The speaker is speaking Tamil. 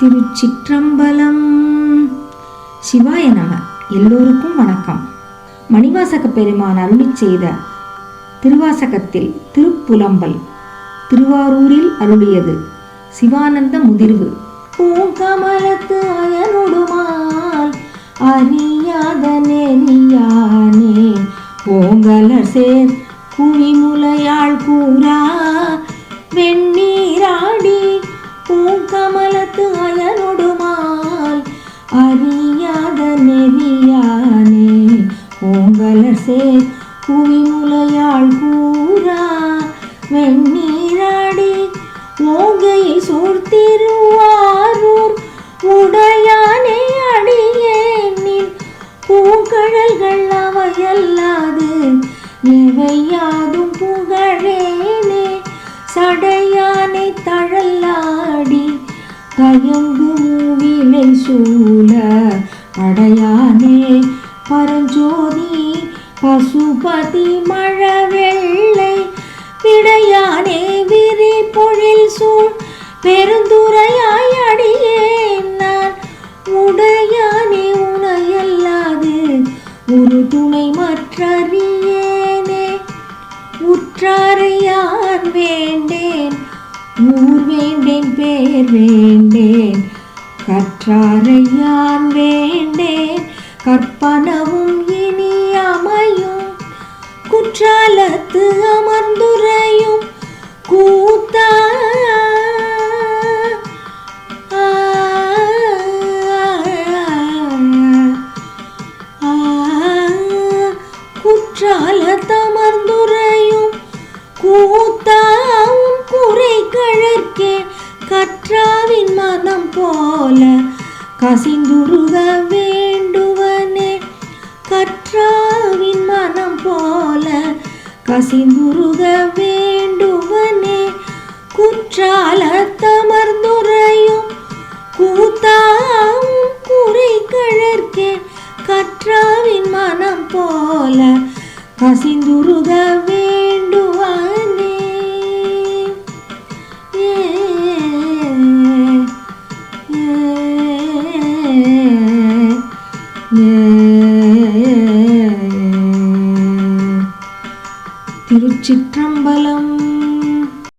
திருச்சிற்றம்பலம். சிவாய நம எல்லோருக்கும் வணக்கம். மணிவாசக பெருமான் அருளி செய்த திருவாசகத்தில் திருப்புலம்பல் திருவாரூரில் அருளியது. சிவானந்த முதிர்வு. பூங்கமலத்து அயனுடுமால் அறியாத நெறியானே. ஓங்கலர் சேர் குழிமுலையாள் கூறா வெண் ஓங்கலர் சேர் குவிமுலையாள் கூறா. வெண்ணீராடி ஓங்கையை சூழ்த்திருவாரூர். உடையானே அடியேனின் பூங்கழல்கள் அவையல்லாது. எவையாதும் புகழேனே. சடையானை தழல்லாடி. தயங்கு மூவிலை சூழ. அடையானே பரஞ்சோதி பசுபதி மழவெள்ளை விடையானே விரி பொழில் சூழ். பெருந்துரையாய் அடியேன் நான் உடையானே உனையல்லாது ஒரு துணை மற்றறியேனே. உற்றாரையார் வேண்டேன் ஊர் வேண்டேன் பேர் வேண்டேன். கற்றாரையான் வேண்டேன் கற்பனவும் இனி குற்றாலத்து அமர்ந்துரையும் கூத்தா. குற்றாலத்தமர்ந்துரையும் கூத்தாவும் குறை கழற்கே கற்றாவின் மனம் போல கசிந்துருகவே. கசிந்துருக வேண்டுவனே குற்றால தமர்ந்துரையும் கூத்தாவும் குறை கழற்கே கற்றாவின் மனம் போல கசிந்துருக வேண்டுவனே ஏ, ஏ. తిరుచిత్రంబలం.